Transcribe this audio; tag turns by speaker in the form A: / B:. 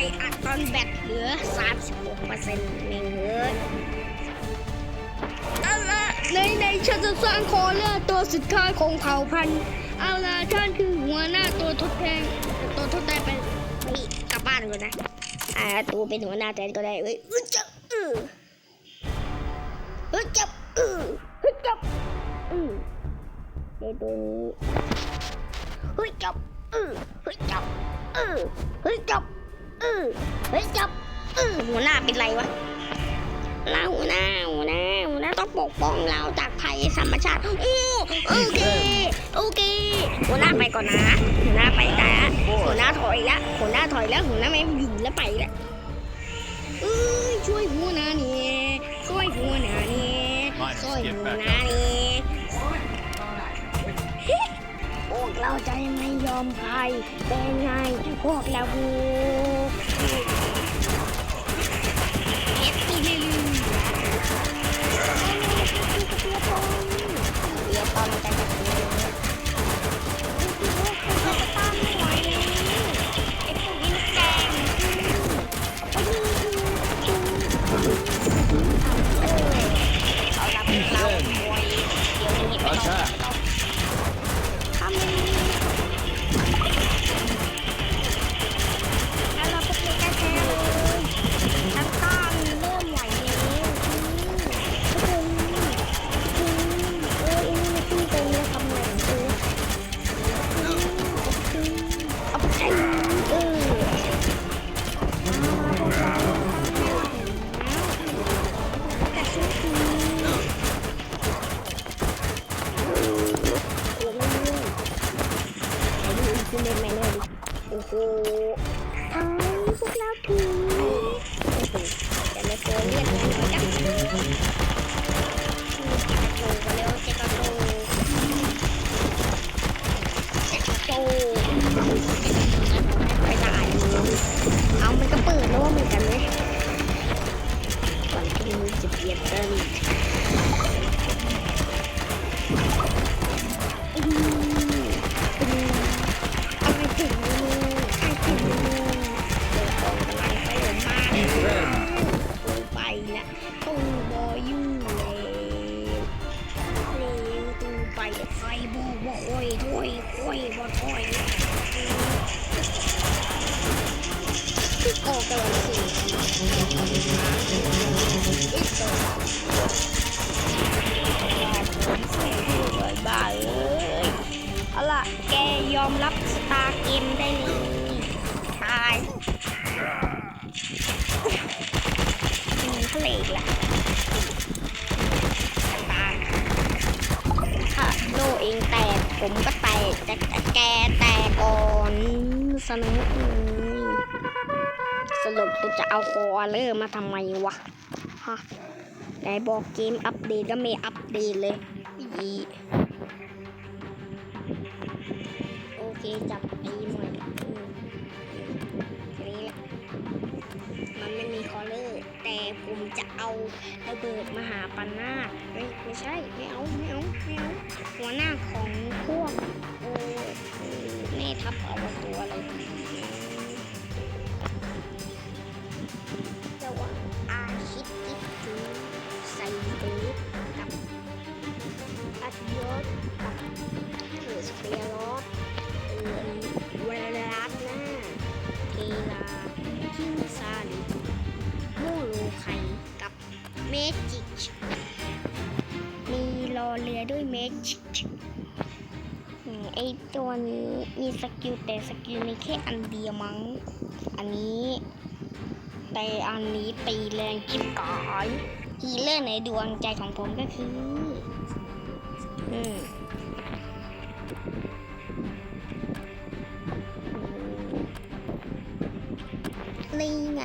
A: ไปอัดตอนแบตเหลือ 36เปอร์เซ็นต์เองเฮ้ยเอาละในในฉันจะสร้างคอเลอร์ตัวสุดท้ายของเผ่าพันธุ์เอาละท่านคือหัวหน้าตัวทดแทนตัวทดแทนไปไปกลับบ้านก่อนนะอ่าตัวเป็นหัวหน้าแทนก็ได้เอ้ยอึ๊ดจับอืออึ๊ดจับอืออึ๊ดจับอือในตัวนี้เฮ้ยจับอือเฮ้ยจับอือเฮ้ยจับ อือเฮ้ยจับอือหัวหน้าเป็นไรวะเราหัวหน้าหัวหน้าหัวหน้าต้องปกป้องเราจากภัยธรรมชาติอู้โอเคโอเคหัวหน้าไปก่อนนะหัวหน้าไปแต่หัวหน้าถอยละหัวหน้าถอยแล้วหัวหน้าไม่อยู่แล้วไปละเอ้ยช่วยหัวหน้าเนี่ยช่วยหัวหน้าเนี่ยช่วยหัวหน้าเนี่ยพวกเราจะไม่ยอมใครเป็นไงพวกเราบู เโอ้โหเอ้พวกเราถึงโอ้โหจะมาเจอเรียกน้อยๆจั กกำลังสิอีกตัวบ้าเอ้ยเอาล่ะแกยอมรับสตาร์เกมได้เลยตายมีทะเลอีกละตายถ้าโลเองแตกผมก็แตกแต่แกแตกก่อนสนุก เลยสรุปกูจะเอาคอเลอร์มาทำไมวะ ฮะไหนบอกเกมอัปเดตก็ไม่อัปเดตเลยอีโอเคจับตีหน่อยอืมอืมทีนี้แหละมันไม่มีคอเลอร์ แต่ผมจะเอาระเบิดมาหาปันนาคเฮ้ยไม่ใช่ ไม่เอา ไม่เอา ไม่เอา หัวหน้าของพวกโอ้เออแม่ทัพเอาตัว เรือด้วยเมจไอตัวนี้มีสกิลแต่สกิลมีแค่อันเดียวมั้ง อันนี้แต่อันนี้ตีแรงจิบกายฮีเลอร์ในดวงใจของผมก็คือ อืมนี่ไง